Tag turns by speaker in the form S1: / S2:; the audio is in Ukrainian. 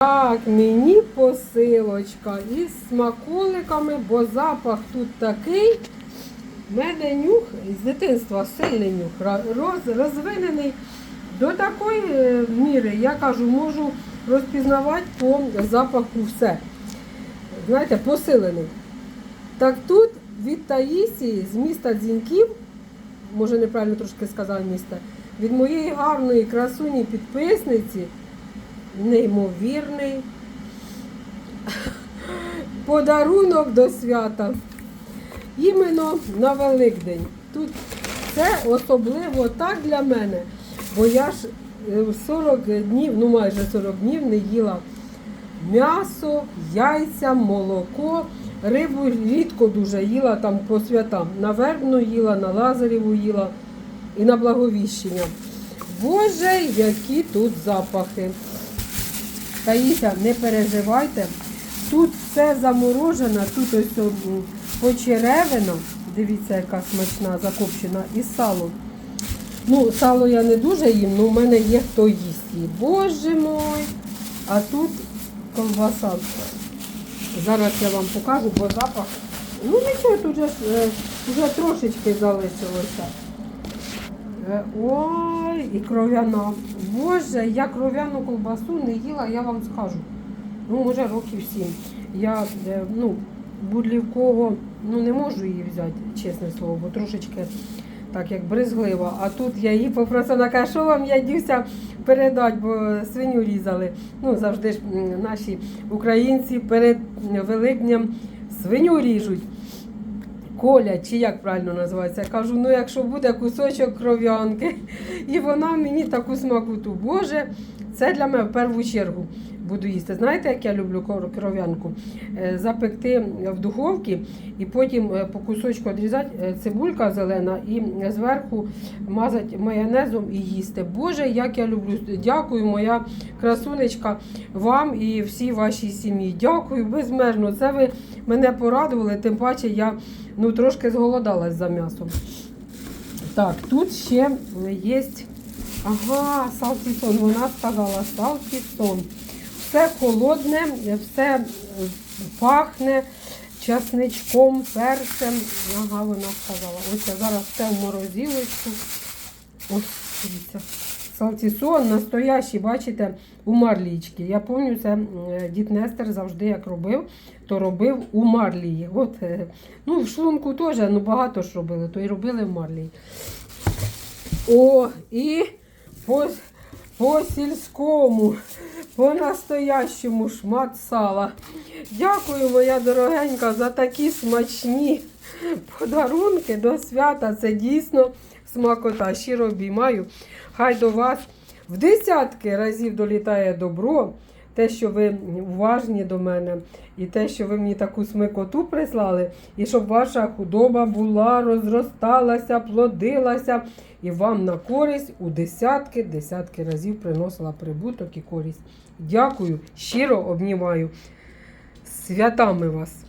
S1: Так, мені посилочка із смаколиками, бо запах тут такий. В мене нюх з дитинства сильний нюх, роз, розвинений до такої е, міри, я кажу, можу розпізнавати по запаху все. Знаєте, посилений. Так тут від Таїсії з міста Дзіньків, може неправильно трошки сказав міста, від моєї гарної красуні підписниці, неймовірний подарунок до свята. Іменно на Великдень. Тут це особливо так для мене, бо я ж е, 40 днів, ну майже 40 днів не їла м'ясо, яйця, молоко. Рибу рідко дуже їла там по святам. На вербну їла, на Лазаріву їла і на благовіщення. Боже, які тут запахи. Таїся, не переживайте. Тут все заморожено, тут ось почеревина. Дивіться, яка смачна, закопчена, і сало. Ну, сало я не дуже їм, але в мене є хто їсть її. Боже мой! А тут колбаса. Зараз я вам покажу, бо запах. Ну нічого, тут же, ж, е, вже трошечки залишилося. Е, Ой, і кров'яна. Боже, я кров'яну колбасу не їла, я вам скажу. Ну, може, років сім. Я е, ну, будлівково ну, не можу її взяти, чесне слово, бо трошечки так як брезглива. А тут я її попросила, каже, що вам я дівся передати, бо свиню різали. Ну, завжди ж наші українці перед Великднем свиню ріжуть. Коля, чи як правильно називається, я кажу, ну якщо буде кусочок кров'янки, і вона мені таку смакуту, Боже, це для мене в першу чергу буду їсти. Знаєте, як я люблю кров'янку? Е, Запекти в духовці і потім е, по кусочку відрізати е, цибулька зелена і зверху мазати майонезом і їсти. Боже, як я люблю. Дякую, моя красунечка, вам і всій вашій сім'ї. Дякую безмежно. Це ви мене порадували, тим паче я ну, трошки зголодалась за м'ясом. Так, тут ще є. Ага, салтісон. Вона сказала салтісон. Все холодне, все пахне часничком, перцем. Ага, вона сказала. Ось я зараз все в морозилочку. Ось, дивіться. Салтісон настоящий, бачите, у марлічки. Я пам'ятаю, дід Нестер завжди як робив, то робив у марлії. От, е, ну, в шлунку теж, ну багато ж робили, то і робили в марлії. О, і по, по сільському, по настоящому шмат сала. Дякую, моя дорогенька, за такі смачні подарунки до свята. Це дійсно смакота. Щиро обіймаю. Хай до вас в десятки разів долітає добро. Те, що ви уважні до мене, і те, що ви мені таку смикоту прислали, і щоб ваша худоба була, розросталася, плодилася, і вам на користь у десятки, десятки разів приносила прибуток і користь. Дякую, щиро обнімаю. Святами вас!